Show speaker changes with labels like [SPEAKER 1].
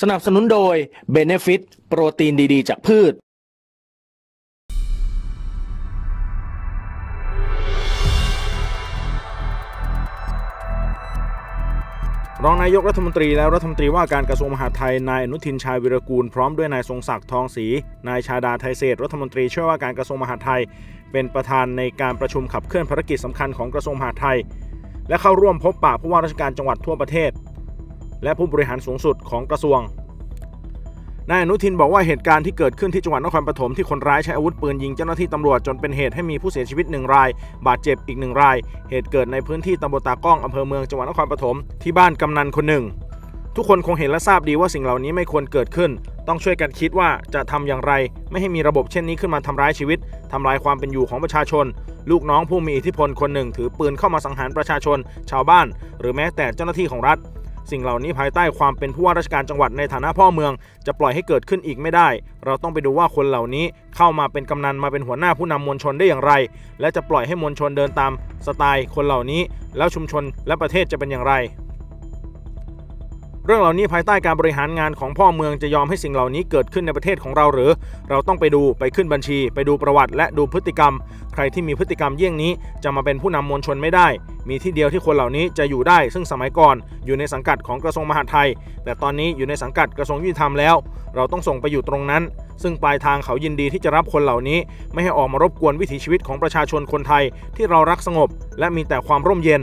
[SPEAKER 1] สนับสนุนโดย Benefit โปรตีนดีๆ จากพืช
[SPEAKER 2] รองนายกรัฐมนตรีและรัฐมนตรีว่าการกระทรวงมหาดไทย นายอนุทินชาญวิรกูล พร้อมด้วยนายทรงศักดิ์ทองศรี นายชาดาไทยเศษรัฐมนตรีช่วยว่าการกระทรวงมหาดไทย เป็นประธานในการประชุมขับเคลื่อนภารกิจสำคัญของกระทรวงมหาดไทย และเข้าร่วมพบปะผู้ว่าราชการจังหวัดทั่วประเทศ และผู้บริหารสูงสุดของกระทรวง นายอนุทินบอกว่าเหตุการณ์ที่เกิดขึ้นที่จังหวัดนครปฐมที่คนร้ายใช้อาวุธปืนยิงเจ้าหน้าที่ตำรวจจนเป็นเหตุให้มีผู้เสียชีวิตหนึ่งราย บาดเจ็บอีกหนึ่งราย เหตุเกิดในพื้นที่ตำบลตากล้องอำเภอเมืองจังหวัดนครปฐมที่บ้านกำนันคนหนึ่ง ทุกคนคงเห็นและทราบดีว่าสิ่งเหล่านี้ไม่ควรเกิดขึ้น ต้องช่วยกันคิดว่าจะทำอย่างไร ไม่ให้มีระบบเช่นนี้ขึ้นมาทำร้ายชีวิตทำลายความเป็นอยู่ของประชาชน ลูกน้องผู้มีอิทธิพลคนหนึ่ง ถือปืนเข้ามาสังหารประชาชน ชาวบ้าน หรือแม้แต่เจ้าหน้าที่ของรัฐ สิ่งเหล่านี้ภายใต้ความเป็นผู้ว่าราชการจังหวัดในฐานะพ่อเมือง จะปล่อยให้เกิดขึ้นอีกไม่ได้ เราต้องไปดูว่าคนเหล่านี้เข้ามาเป็นกำนันมาเป็นหัวหน้าผู้นำมวลชนได้อย่างไร และจะปล่อยให้มวลชนเดินตามสไตล์คนเหล่านี้ แล้วชุมชนและประเทศจะเป็นอย่างไร เรื่องเหล่านี้ภายใต้การบริหารงานของพ่อเมืองจะยอมให้สิ่งเหล่านี้เกิดขึ้นในประเทศของเราหรือ เราต้องไปดูไปขึ้นบัญชี ไปดูประวัติและดูพฤติกรรม ใครที่มีพฤติกรรมเยี่ยงนี้จะมาเป็นผู้นำมวลชนไม่ได้ มีที่เดียวที่คนเหล่านี้จะอยู่ได้ ซึ่งสมัยก่อนอยู่ในสังกัดของกระทรวงมหาดไทย แต่ตอนนี้อยู่ในสังกัดกระทรวงยุติธรรมแล้ว เราต้องส่งไปอยู่ตรงนั้น ซึ่งปลายทางเขายินดีที่จะรับคนเหล่านี้ ไม่ให้ออกมารบกวนวิถีชีวิตของประชาชนคนไทยที่เรารักสงบ และมีแต่ความร่มเย็น